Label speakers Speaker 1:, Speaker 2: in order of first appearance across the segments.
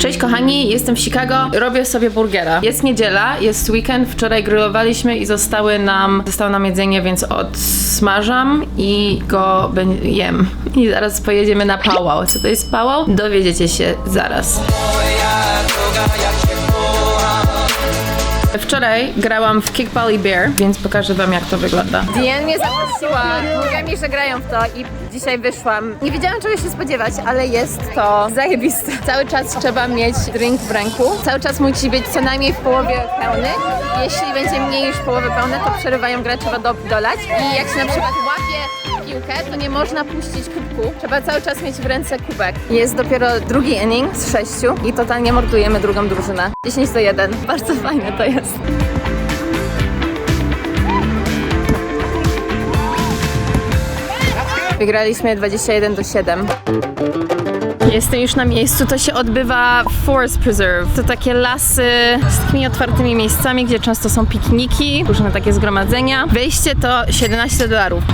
Speaker 1: Cześć kochani, jestem w Chicago, robię sobie burgera. Jest niedziela, jest weekend, wczoraj grillowaliśmy i zostały nam, zostało nam jedzenie, więc odsmażam i go jem. I zaraz pojedziemy na pałał. Co to jest pałał? Dowiedziecie się zaraz. Wczoraj grałam w Kick Bally Bear, więc pokażę wam jak to wygląda.
Speaker 2: Diane mnie zaprosiła, mówiła mi, że grają w to i dzisiaj wyszłam. Nie wiedziałam czego się spodziewać, ale jest to zajebiste. Cały czas trzeba mieć drink w ręku. Cały czas musi być co najmniej w połowie pełny. Jeśli będzie mniej niż połowy pełne, to przerywają grę, trzeba do, dolać. I jak się na przykład łapie piłkę, to nie można puścić kubku. Trzeba cały czas mieć w ręce kubek. Jest dopiero drugi inning z sześciu i totalnie mordujemy drugą drużynę. 10 do 1. Bardzo fajne to jest. Wygraliśmy 21 do 7.
Speaker 1: Jestem już na miejscu, to się odbywa Forest Preserve. To takie lasy z takimi otwartymi miejscami, gdzie często są pikniki, różne takie zgromadzenia. Wejście to 17 dolarów.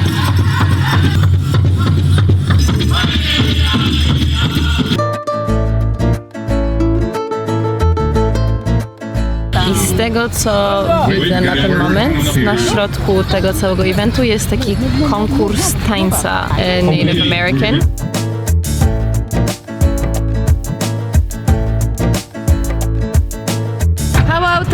Speaker 1: I z tego co widzę na ten moment, na środku tego całego eventu jest taki konkurs tańca e, Native American.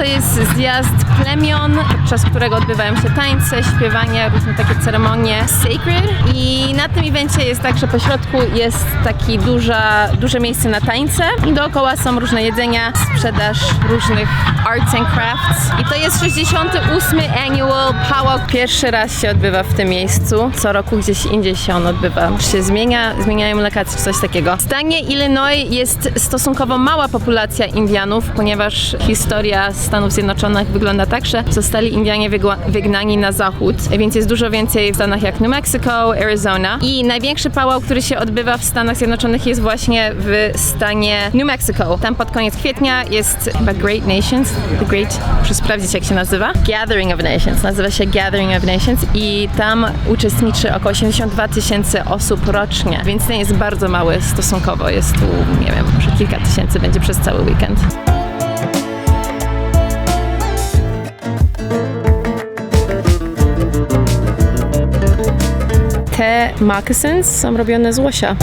Speaker 1: To jest zjazd plemion, podczas którego odbywają się tańce, śpiewania, różne takie ceremonie sacred. I na tym evencie jest tak, że po środku jest taki duża, duże miejsce na tańce i dookoła są różne jedzenia, sprzedaż różnych arts and crafts. I to jest 68. annual Powwow. Pierwszy raz się odbywa w tym miejscu. Co roku gdzieś indziej się on odbywa. Się zmienia, zmieniają lokacje coś takiego. W stanie Illinois jest stosunkowo mała populacja Indianów, ponieważ historia Stanów Zjednoczonych wygląda tak, że zostali Indianie wygnani na zachód, więc jest dużo więcej w Stanach jak New Mexico, Arizona. I największy pałał, który się odbywa w Stanach Zjednoczonych jest właśnie w stanie New Mexico. Tam pod koniec kwietnia jest chyba Great Nations, The Great, muszę sprawdzić jak się nazywa, Gathering of Nations, nazywa się Gathering of Nations i tam uczestniczy około 82 tysięcy osób rocznie, więc ten jest bardzo mały stosunkowo, jest tu, nie wiem, może kilka tysięcy będzie przez cały weekend. Te moccasins są robione z łosia.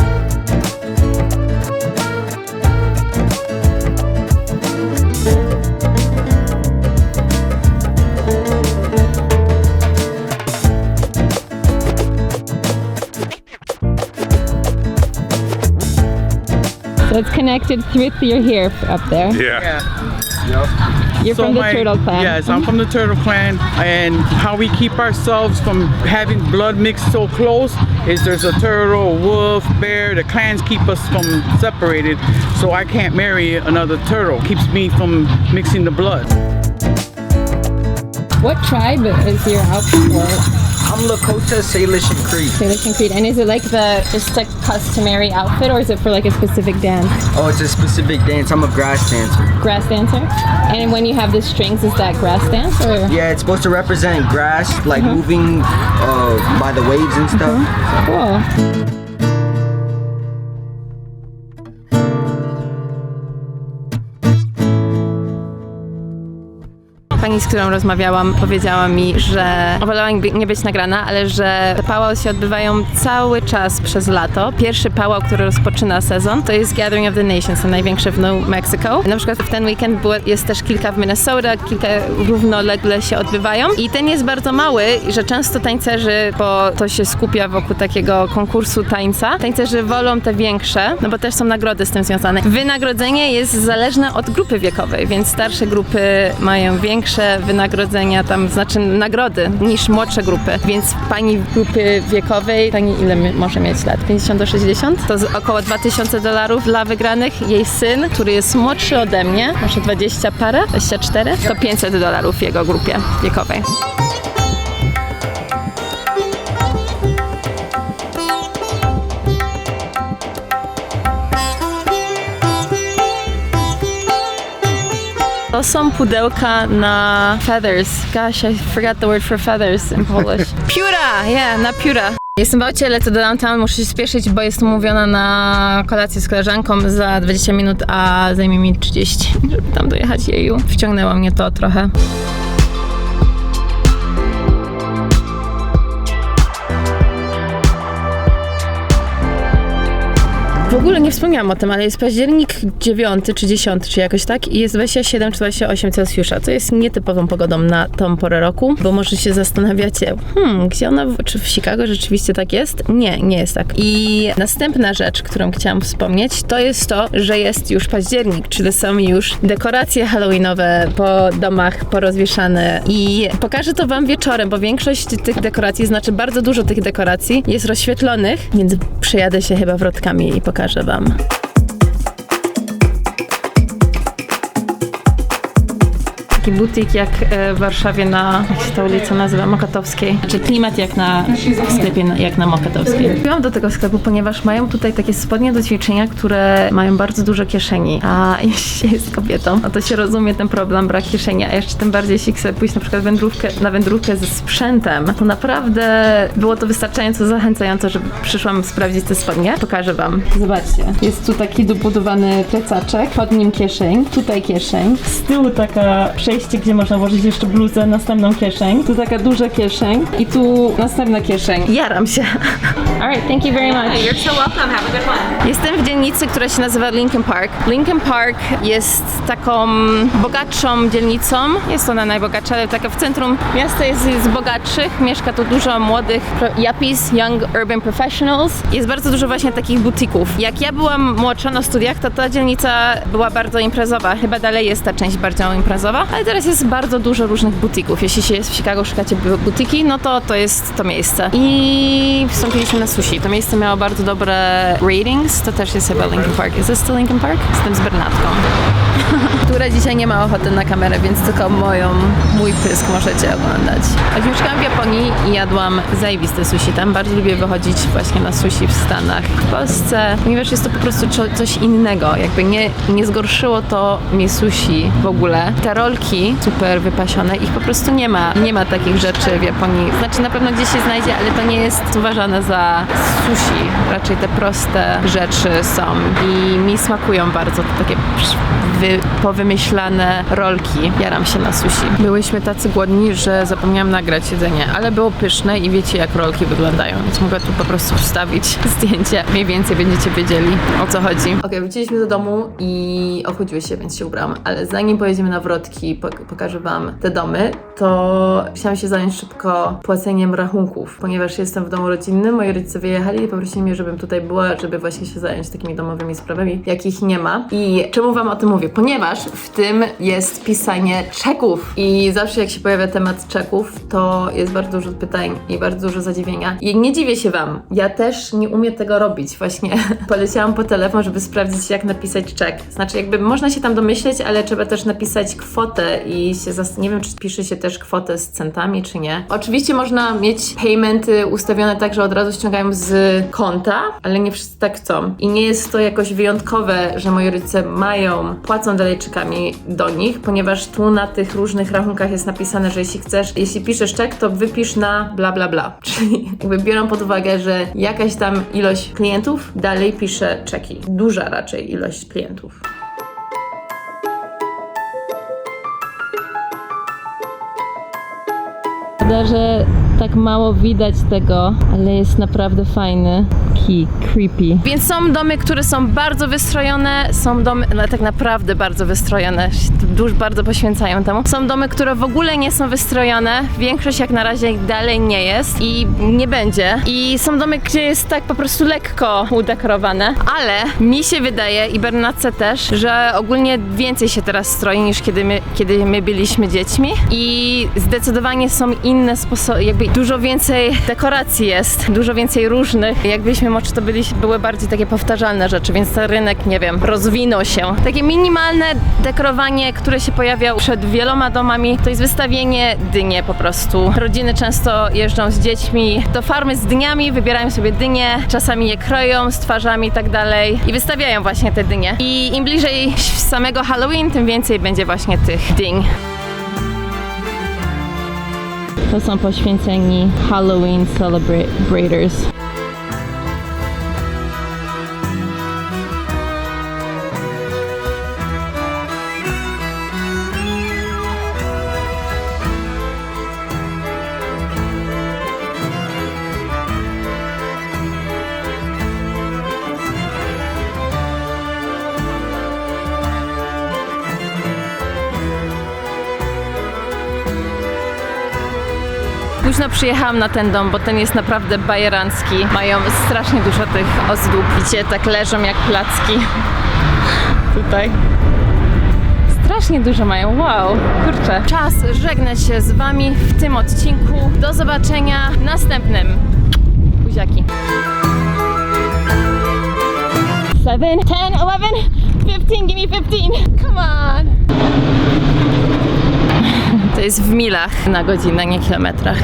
Speaker 1: So it's connected with your hair up there.
Speaker 3: Yeah.
Speaker 1: You're
Speaker 3: So
Speaker 1: from the
Speaker 3: my-
Speaker 1: turtle clan.
Speaker 3: Yes, I'm from the Turtle Clan, and how we keep ourselves from having blood mixed so close is there's a turtle, a wolf, bear. The clans keep us from separated, so I can't marry another turtle. Keeps me from mixing the blood.
Speaker 1: What tribe is your outfit for?
Speaker 4: I'm Lakota, Salish, and Cree.
Speaker 1: Salish and Creed. And is it like the just a customary outfit or is it for like a specific dance?
Speaker 4: Oh, it's a specific dance. I'm a grass dancer.
Speaker 1: Grass dancer? And when you have the strings, is that grass dance or?
Speaker 4: Yeah, it's supposed to represent grass, like moving uh, by the waves and stuff.
Speaker 1: Cool. Pani, z którą rozmawiałam, powiedziała mi, że wolała nie być nagrana, ale że te pałał się odbywają cały czas przez lato. Pierwszy pałał, który rozpoczyna sezon, to jest Gathering of the Nations, ten największy w New Mexico. Na przykład w ten weekend było, jest też kilka w Minnesota, kilka równolegle się odbywają. I ten jest bardzo mały, że często tańcerzy, bo to się skupia wokół takiego konkursu tańca, tańcerzy wolą te większe, no bo też są nagrody z tym związane. Wynagrodzenie jest zależne od grupy wiekowej, więc starsze grupy mają większe wynagrodzenia, tam znaczy nagrody niż młodsze grupy. Więc pani grupy wiekowej, pani ile może mieć lat? 50 do 60? To około 2000 dolarów dla wygranych. Jej syn, który jest młodszy ode mnie, może 20 parę, 24, to 500 dolarów w jego grupie wiekowej. To są pudełka na feathers. Gosh, I forgot the word for feathers in Polish. Pióra! Yeah, na pióra. Jestem w aucie, lecę do downtown, muszę się spieszyć, bo jestem umówiona na kolację z koleżanką za 20 minut, a zajmie mi 30, żeby tam dojechać jeju. Wciągnęło mnie to trochę. Ogóle nie wspomniałam o tym, ale jest październik 9 czy 10, czy jakoś tak i jest 27 czy 28 Celsjusza. To jest nietypową pogodą na tą porę roku, bo może się zastanawiacie, hmm, gdzie ona, czy w Chicago rzeczywiście tak jest? Nie, nie jest tak. I następna rzecz, którą chciałam wspomnieć, to jest to, że jest już październik, czyli są już dekoracje halloweenowe po domach porozwieszane i pokażę to wam wieczorem, bo większość tych dekoracji, znaczy bardzo dużo tych dekoracji jest rozświetlonych, więc przejadę się chyba wrotkami i pokażę wam. Taki butik jak e, w Warszawie na, jak się ta ulica nazywa, Mokotowskiej. Znaczy klimat jak na w sklepie jak na Mokotowskiej. Byłam do tego sklepu, ponieważ mają tutaj takie spodnie do ćwiczenia, które mają bardzo dużo kieszeni. A jeśli jest kobietą, no to się rozumie ten problem, brak kieszeni. A jeszcze tym bardziej, jeśli chcę pójść na przykład wędrówkę, na wędrówkę ze sprzętem, to naprawdę było to wystarczająco zachęcające, że przyszłam sprawdzić te spodnie. Pokażę wam. Zobaczcie. Jest tu taki dobudowany plecaczek, pod nim kieszeń, tutaj kieszeń, z tyłu taka przejście, gdzie można włożyć jeszcze bluzę, następną kieszeń, tu taka duża kieszeń i tu następna kieszeń. Jaram się. Alright, thank you very much.
Speaker 2: You're so welcome, have a good one.
Speaker 1: Jestem w dzielnicy, która się nazywa Lincoln Park. Lincoln Park jest taką bogatszą dzielnicą. Jest ona najbogatsza, ale taka w centrum miasta jest z bogatszych. Mieszka tu dużo młodych yuppies, young urban professionals. Jest bardzo dużo właśnie takich butików. Jak ja byłam młodsza na studiach, to ta dzielnica była bardzo imprezowa. Chyba dalej jest ta część bardzo imprezowa, ale teraz jest bardzo dużo różnych butików. Jeśli się jest w Chicago, szukacie bu- butiki, no to to jest to miejsce. I wstąpiliśmy na sushi. To miejsce miało bardzo dobre ratings. To też jest chyba Lincoln Park. This still Lincoln Park? Jestem z Bernatką. która dzisiaj nie ma ochoty na kamerę, więc tylko moją, mój pysk możecie oglądać. Jak mieszkałam w Japonii i jadłam zajebiste sushi tam, bardzo lubię wychodzić właśnie na sushi w Stanach. W Polsce, ponieważ jest to po prostu coś innego, jakby nie, nie zgorszyło to mi sushi w ogóle. Te rolki super wypasione, ich po prostu nie ma. Nie ma takich rzeczy w Japonii. Znaczy na pewno gdzieś się znajdzie, ale to nie jest uważane za sushi. Raczej te proste rzeczy są i mi smakują bardzo. To takie wy, powymyślane rolki. Jaram się na sushi. Byłyśmy tacy głodni, że zapomniałam nagrać jedzenie, ale było pyszne i wiecie jak rolki wyglądają, więc mogę tu po prostu wstawić zdjęcie. Mniej więcej będziecie wiedzieli o co chodzi. Okej, wróciliśmy do domu i ochudziły się, więc się ubrałam, ale zanim pojedziemy na wrotki pok- pokażę wam te domy, to chciałam się zająć szybko płaceniem rachunków, ponieważ jestem w domu rodzinnym, moi rodzice wyjechali i poprosili mnie, żebym tutaj była, żeby właśnie się zająć takimi domowymi sprawami, jakich nie ma. I czemu wam o tym mówię? Ponieważ w tym jest pisanie czeków i zawsze jak się pojawia temat czeków, to jest bardzo dużo pytań i bardzo dużo zadziwienia. I nie dziwię się wam, ja też nie umiem tego robić. Właśnie poleciałam po telefon, żeby sprawdzić jak napisać czek. Znaczy jakby można się tam domyśleć, ale trzeba też napisać kwotę i się nie wiem, czy pisze się też kwotę z centami, czy nie. Oczywiście można mieć paymenty ustawione tak, że od razu ściągają z konta, ale nie wszyscy tak chcą. I nie jest to jakoś wyjątkowe, że moi rodzice mają, płacą dalej czekami do nich, ponieważ tu na tych różnych rachunkach jest napisane, że jeśli chcesz, jeśli piszesz czek, to wypisz na bla bla bla. Czyli jakby biorą pod uwagę, że jakaś tam ilość klientów dalej pisze czeki. Duża raczej ilość klientów. Że tak mało widać tego, ale jest naprawdę fajny. Taki creepy. Więc są domy, które są bardzo wystrojone, są domy, no tak naprawdę bardzo wystrojone, dużo bardzo poświęcają temu. Są domy, które w ogóle nie są wystrojone, większość jak na razie dalej nie jest i nie będzie. I są domy, gdzie jest tak po prostu lekko udekorowane, ale mi się wydaje i Bernatce też, że ogólnie więcej się teraz stroi niż kiedy my, kiedy my byliśmy dziećmi i zdecydowanie są inne sposoby, jakby dużo więcej dekoracji jest, dużo więcej różnych. Jak byliśmy to byli, były bardziej takie powtarzalne rzeczy, więc ten rynek, nie wiem, rozwinął się. Takie minimalne dekorowanie, które się pojawia przed wieloma domami, to jest wystawienie dynie po prostu. Rodziny często jeżdżą z dziećmi do farmy z dyniami, wybierają sobie dynie, czasami je kroją z twarzami i tak dalej i wystawiają właśnie te dynie. I im bliżej samego Halloween, tym więcej będzie właśnie tych dyń. To są poświęceni Halloween celebrators. Późno przyjechałam na ten dom, bo ten jest naprawdę bajerancki. Mają strasznie dużo tych ozdób. Widzicie, tak leżą jak placki. Tutaj. Strasznie dużo mają, wow, kurczę. Czas żegnać się z Wami w tym odcinku. Do zobaczenia w następnym. Buziaki. 7, 10, 11, 15, give me 15. Come on. To jest w milach na godzinę, nie kilometrach.